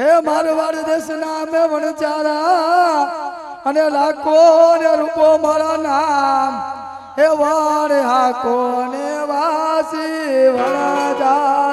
હે મારવાડ દેશના મેં વણચારા અને લાખો ને રૂપો મારા નામ. હે વાડ હાકો ને વાસી વણચારા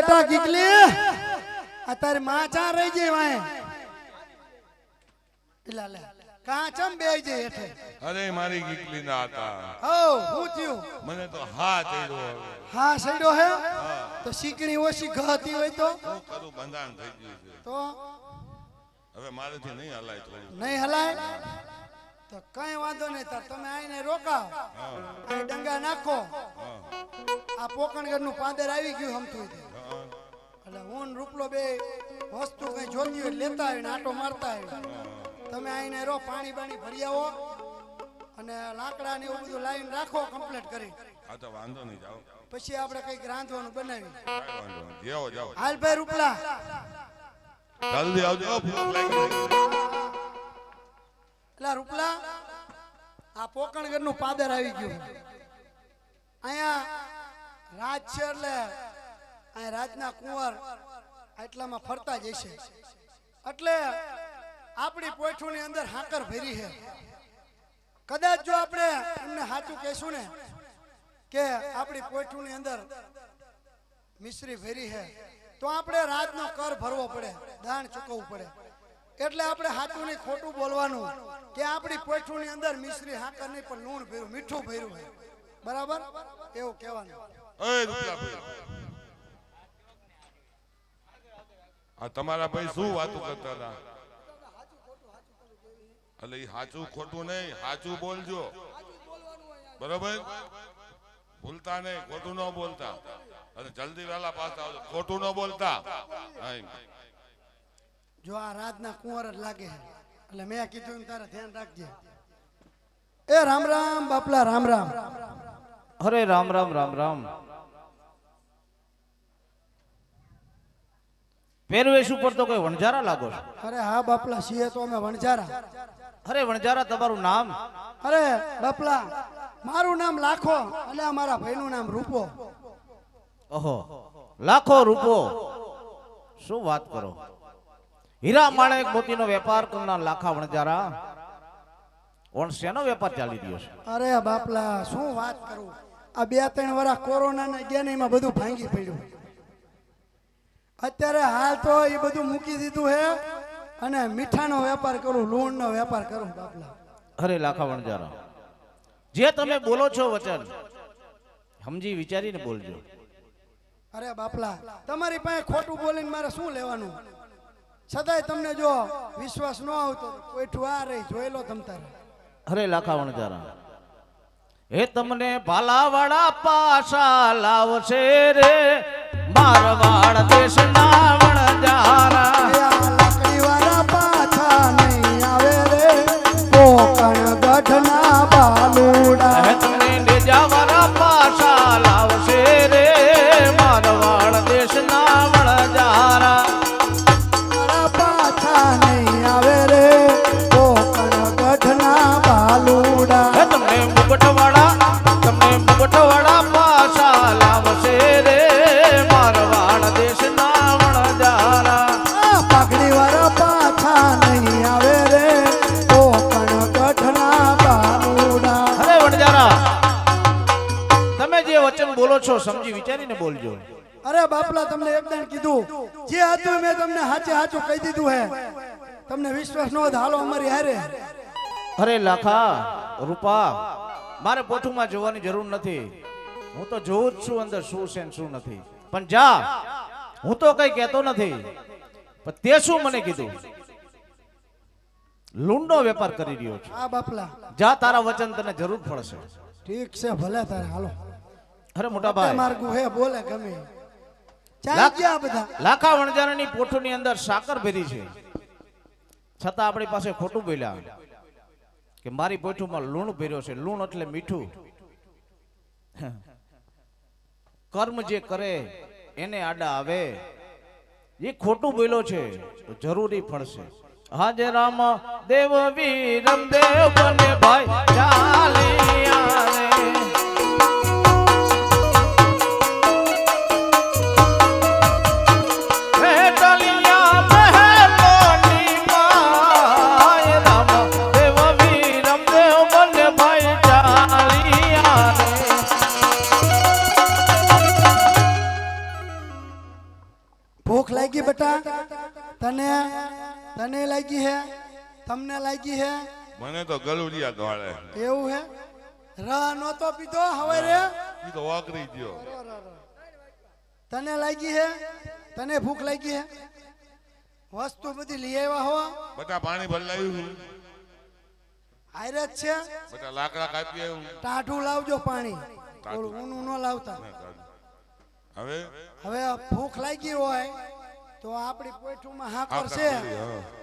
બેટા ગીગલી અત્યારે માં ચા રહી ગઈ વાય એટલે લે કા બે જઈ હેઠે. અરે મારી ગીકલી ના હતા હો હું થયું. મને તો હાથ એડો હા સડ્યો હે? તો શીકણી ઓછી ગહતી હોય તો? હું કરું બંધાણ થઈ ગયું છે. તો? હવે મારેથી નહીં હલાય થોડું. નહીં હલાય? તો કઈ વાંધો નહીં તાર તમે આઈને રોકાવ. અહીં ડંગા નાખો. આ પોકણગઢનું પાદર આવી ગયું હમતું એટલે રૂપલો બે વસ્તુ કઈ જોતી હોય લેતા આવીને આટો મારતા આવી તમે આઈને રો પાણી બાણી ભરી આવો અને લાકડા ને એવું બધું લાઈન રાખો કમ્પ્લીટ કરી. હા તો વાંધો નહીં જાઓ. પછી આપણે કંઈક રાંધવાનું બનાવી જાઓ જાઓ. હાલ ભાઈ રૂપલા. જલ્દી આવજો. એટલે રૂપલા આ પોકણગઢનું પાદર આવી ગયું. અહીંયા રાજ છે એટલે અહીંયા રાજના કુંવર આટલામાં ફરતા જશે. એટલે આપણી પોઠુની અંદર હાકર ભરી છે. કદાચ જો આપણે એમને સાચું કહેશું ને, કે આપણી પોઠુની અંદર મિશ્રી ભરી છે, તો આપણે રાજનો કર ભરવો પડે દાન ચૂકવવું પડે. એટલે આપણે સાચું નહીં, ખોટું બોલવાનું કે આપણી પોઠુંની અંદર મિશ્રી હાકર નહીં, પણ લૂણ ભર્યું, મીઠું ભર્યું હોય બરાબર? એવું કહેવાનું. આ તમારા ભાઈ શું વાતો કરતા હતા? એટલે એ સાચું ખોટું નહીં સાચું બોલજો. બરોબર? ભૂલતા નહીં ખોટું ન બોલતા. અને જલ્દી વહેલા પાછા આવજો ખોટું ન બોલતા. જો આ રાતના કુંવર જ લાગે એટલે મેં કીધું તારે ધ્યાન રાખજે. એ રામ રામ બાપલા રામ રામ. અરે રામ રામ રામ રામ. પહેરવેશ ઉપર તો કોઈ વણજારા લાગો છો? અરે હા બાપલા છીએ તો અમે વણજારા અરે વણજારા તમારું નામ? અરે બાપલા મારું નામ લાખો અને આ મારા ભાઈનું નામ રૂપો. ઓહો લાખો રૂપો? શું વાત કરો? હીરા માણેક મોતીનો વેપાર કરનાર લાખા વણજારા ઓણ શેનો વેપાર ચાલી રહ્યો છે? અરે બાપલા શું વાત કરું? આ બે ત્રણ વર્ષ કોરોના ને ગયા ને એમાં બધું ભાંગી પડ્યું. અત્યારે હાલ તો એ બધું મૂકી દીધું હે. અને મીઠાનો વેપાર કરું લૂણનો વેપાર કરું બાપલા. અરે લાખા વણજારા જે તમે બોલો છો વચન સમજી વિચારીને બોલજો. અરે બાપલા તમારી પાસે ખોટું બોલીને મારે શું લેવાનું? છતાંય તમને જો વિશ્વાસ ન આવતો કોઈઠું આ રહી જોઈ લો તમ તારે. અરે લાખા વણજારા હે તમને ભાલાવાળા પાસા લાવશે રે. મારવાડ દેશના વણજારા. બોલજો. અરે બાપલા તમને એકદમ કીધું. જે હતું મેં તમને હાચે હાચું કહી દીધું હે. તમને વિશ્વાસ નો હાલો અમારી હારે. અરે લાખા રૂપા મારે પોઠુમાં જોવાની જરૂર નથી. હું તો જોઉં જ છું અંદર શું છે શું નથી. પણ જા હું તો કઈ કહેતો નથી. પણ તે શું મને કીધું? લૂંડનો વેપાર કરી રહ્યો છે. આ બાપલા. જા તારા વચન તને જરૂર પડશે. ઠીક છે ભલે તારે હાલો. અરે મોટા ભાઈ. માર્ગું હે બોલે ગમે. ચાલી ગયા બધા. લાખા વણજારાની પોઠુની અંદર સાકર ભરી છે. છતાં આપણી પાસે ખોટું બોલ્યા કે મારી પોઠુમાં લૂણ ભર્યો છે. લૂણ એટલે મીઠું. કર્મ જે કરે એને આડા આવે. એ ખોટું બોલ્યો છે તો જરૂરી ફળશે. હાજે રામ દેવ વીરમ દેવ બને ભાઈ ચાલિયા લાગી હે? મને તો ગલુડિયા દોડે એવું હે? રા નહોતો પીધો હવે રે? ઈ તો વાકરી ગયો. તને લાગી હે? તને ભૂખ લાગી હે? વસ્તુ બધી લઈ આવ્યા હો? બધા પાણી ભરલાયું હારે જ છે? બધા લાકડા કાપી આવ્યું ટાઢું લાવજો પાણી. થોડું ઊનું ન લાવતા. હવે? હવે ભૂખ લાગી હોય તો આપણી પોઠુંમાં માં હાકર છે.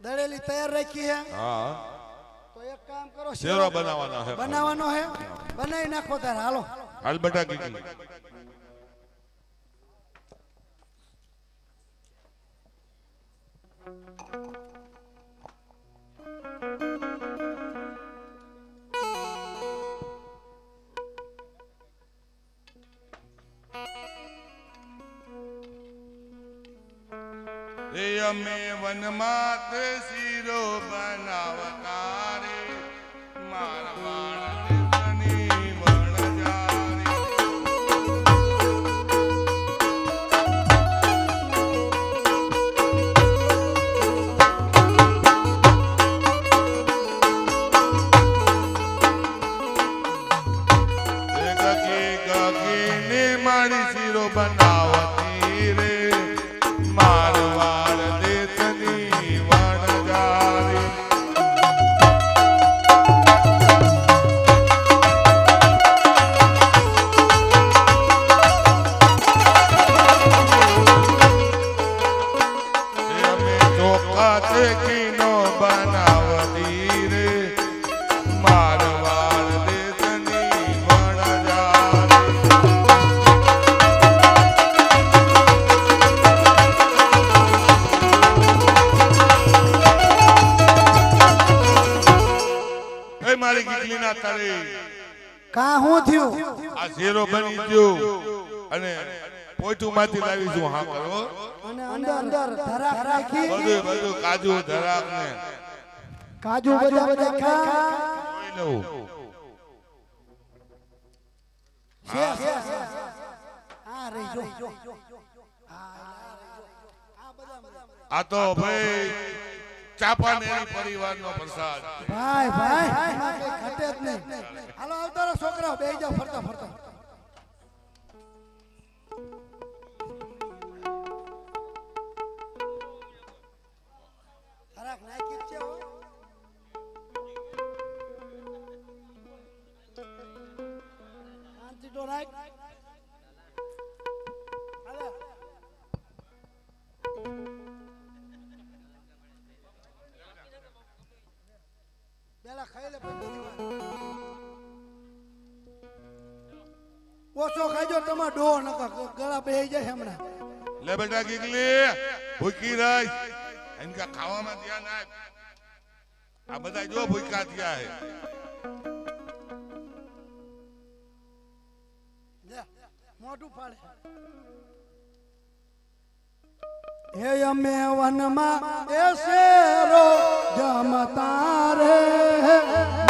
દળેલી તૈયાર રાખી હે. હા. તો એક કામ કરો શેરો બનાવવાનો હે. બનાવવાનો હે. બનાવી નાખો તાર હાલો. હાલ બેટા કીકી રે અમે વનમાં શીરો બનાવતા રે. મારવાડ પોઈટું માંથી લાવીશું હા? કરો અને અંદર ધરાક રાખી. બધું બધું કાજુ ધરાક ને. કાજુ બધા બધા ખા. જોઈ લઉં. આ રહી જો. આ તો ભાઈ ચાપાનેરી પરિવારનો પ્રસાદ. ભાઈ ભાઈ ઘટે જ નહીં. હાલો આવતા રહો છોકરાઓ બેહી જાઓ ફરતા ફરતા. ઓછો ખાઈજો તમારો ડોહ નકર ગળા બેહી જાય હમણાં. લે બેટા ગીગલી ભૂકી રહી એનકા ખાવામાં ધ્યાન આપ. આ બધા જો ભૂકા થયા હે મોઢું ફાડે. હે અમે વનમાં એ શેરો જમતા રે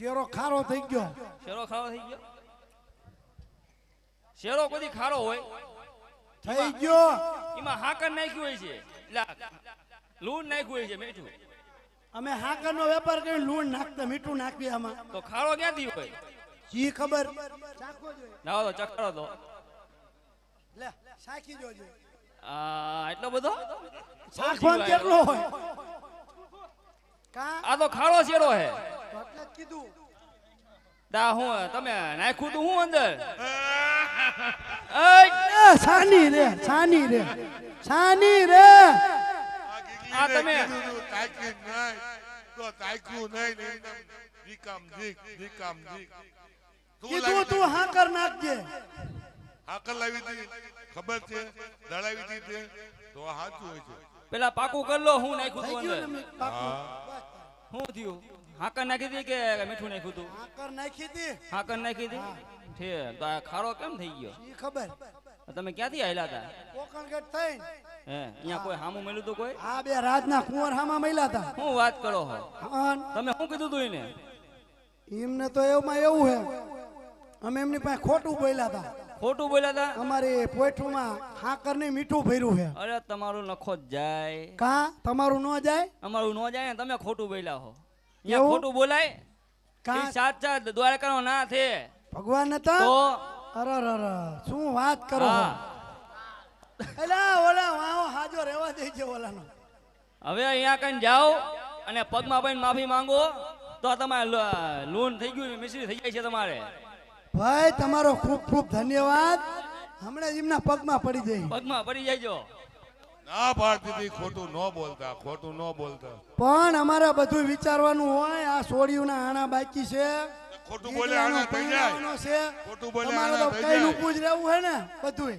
શેરો ખારો થઈ ગયો. શેરો ખારો થઈ ગયો? શેરો કોઈ ખારો હોય? થઈ ગયો. એમાં હાકર નાખ્યું હોય છે. લૂણ નાખ્યું હોય છે મીઠું. અમે હાકરનો વેપાર કરી લૂણ નાખતા મીઠું નાખીએ આમાં. તો ખારો ક્યાંથી હોય? જી ખબર. લાવો તો ચકરો તો. લે સાખી જોજો. આ એટલો બધો? સાખવાન કેટલો હોય? આ તો ખાડો શેરો હે. કીધું. તા હું તમે નાખ્યું તું હું અંદર? સાની રે સાની રે સાની રે. આ તમે- તો નહીં. તું હાકર નાખજે. હાકર લાવી ખબર છે? દળાવી દીધી. તો સાચું હોય છે. પેલા પાકું કરી લો હું નાખ્યું થઈ તું ગયું અંદર. શું થયું? હાકર નાખી હતી કે મીઠું નાખ્યું તું? હાકર નાખી હતી. હાકર નાખી હતી? ઠીક તો આ ખારો કેમ થઈ ગયો? ઈ ખબર. તમે ક્યાંથી આવેલા હતા કોકણગઢ થઈને. હે અહીંયા કોઈ હામું મળ્યું તું કોઈ? હા બે રાજના કુંવર હામાં મળ્યા હતા હું વાત કરો હો. હા, તમે શું કીધું તું એને? એમને તો એમાં એવું હે. અમે એમની પાસે ખોટું બોલ્યા હતા ખોટું બોલ્યા હતા અમારે પોઠુંમાં હાકર ને મીઠું ભર્યું છે. અરે તમારું નખો જ જાય. કા? તમારું ન જાય? અમારું ન જાય ને તમે ખોટું બોલ્યા હો. અહીંયા ખોટું બોલાય? કા? સાચા દ્વારકાનો ના થે ભગવાન હતા? તો? અરે અરે શું વાત કરો? એલા ઓલા વાહો હાજો રહેવા દેજો ઓલાનો. હવે અહીંયા કઈ જાઓ અને પગમાં પૈન માફી માંગો તો તમારે લૂન થઈ ગયું મિશ્રી થઈ જાય છે તમારે. ભાઈ તમારો ખૂબ ખૂબ ધન્યવાદ. હમણાં એમના પગમાં પડી જાય પગમાં પડી જાયજો. ના પાડતી હતી ખોટું ન બોલતા ખોટું ન બોલતા. પણ અમારે બધું વિચારવાનું હોય આ સોડિયુંના આણા બાકી છે. ખોટું બોલે આના થઈ જાય. છે. ખોટું બોલે આના થઈ જાય. નું જ રહેવું હે ને બધું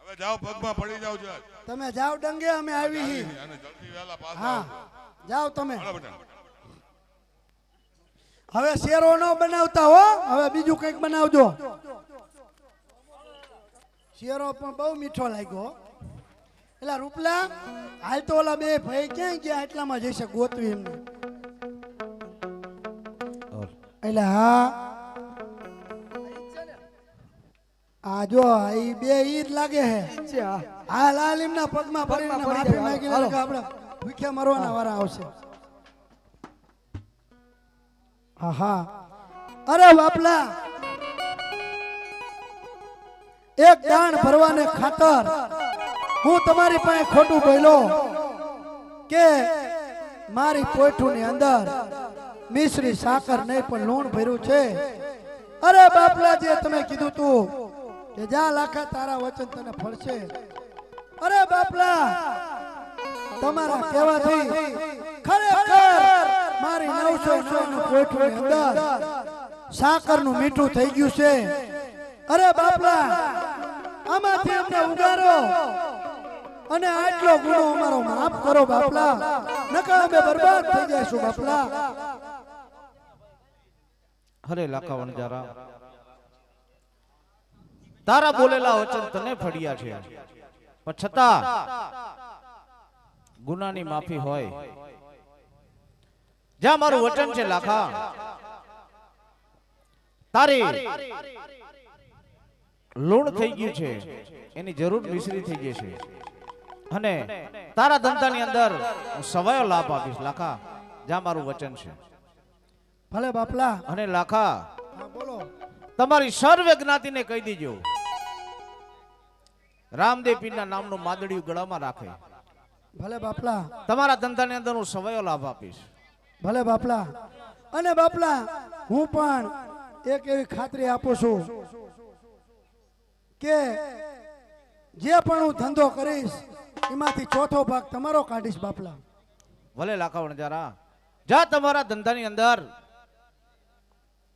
હવે જાઓ પગમાં પડી જાવ છો તમે જાઓ ડંગે અમે આવી હી જલ્દી પાછા હા જાઓ તમે. હવે શેરો ન બનાવતા હો હવે બીજું કંઈક બનાવજો. શેરો પણ બહુ મીઠો લાગ્યો એટલે રૂપલા હાલ તો ઓલા બે ભાઈ ક્યાં ગયા એટલામાં જઈશે ગોતવી એમને. એટલે હા આ જો ઈ બે ઈદ લાગે હે. આ લાલ એમના પગમાં પડીને પડી માફી માંગી કે આપણે ભૂખ્યા મરવાના વારા આવશે. હા હા અરે બાપલા. એક દાણ ભરવાને ખાતર હું તમારી પાસે ખોટું બોલો કે મારી પોઠુની અંદર મિશ્રી સાકર નહીં, પણ લૂણ ભર્યું છે. અરે બાપલા, જે તમે કીધું તું કે જા લાખા તારા વચન તને ફળશે. અરે બાપલા, તમારા કહેવાથી મારી નવસો નું કોઠું અંદર સાકરનું મીઠું થઈ ગયું છે. અરે બાપલા આમાંથી અમને ઉગારો. અને આટલો ગુનો અમારો માફ કરો બાપલા નકા અમે બરબાદ થઈ જઈશું બાપલા હરે લાખા વણજારા તારા બોલેલા વચન તને ફળ્યા છે. પણ છતાં ગુનાની માફી હોય. જ્યાં મારું વચન છે લાખા. તારી. લૂણ થઈ ગયું છે. એની જરૂર મિશ્રી થઈ ગઈ છે. અને તારા ધંધાની અંદર હું સવાયો લાભ આપીશ લાખા. જ્યાં મારું વચન છે. ભલે બાપલા. અને લાખા હા બોલો. તમારી સર્વે જ્ઞાતિને કહી દેજો. રામદેવ પીરના નામનું માદડિયું ગળામાં રાખે. ભલે બાપલા. તમારા ધંધાની અંદર હું સવાયો લાભ આપીશ. ભલે બાપલા. અને બાપલા હું પણ એક એવી ખાતરી આપું છું કે જે પણ હું ધંધો કરીશ એમાંથી ચોથો ભાગ તમારો કાઢીશ બાપલા. ભલે લાખા વણજારા જા તમારા ધંધાની અંદર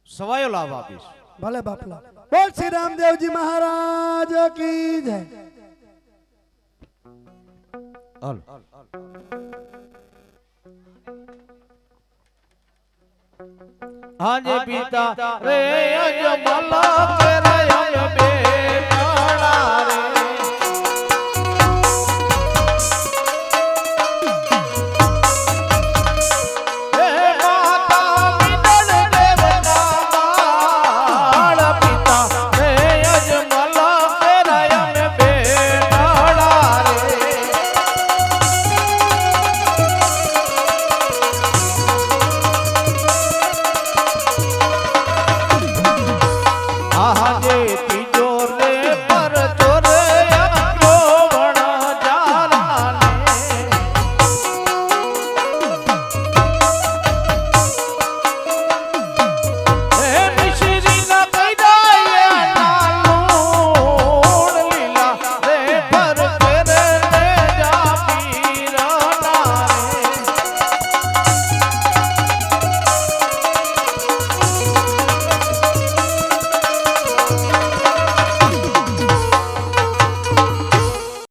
સવાયો લાભ આપીશ. ભલે બાપલા. બોલ શ્રી રામદેવજી મહારાજ કી જય. હાલ. આજે પિતા રે અજમલા કે રે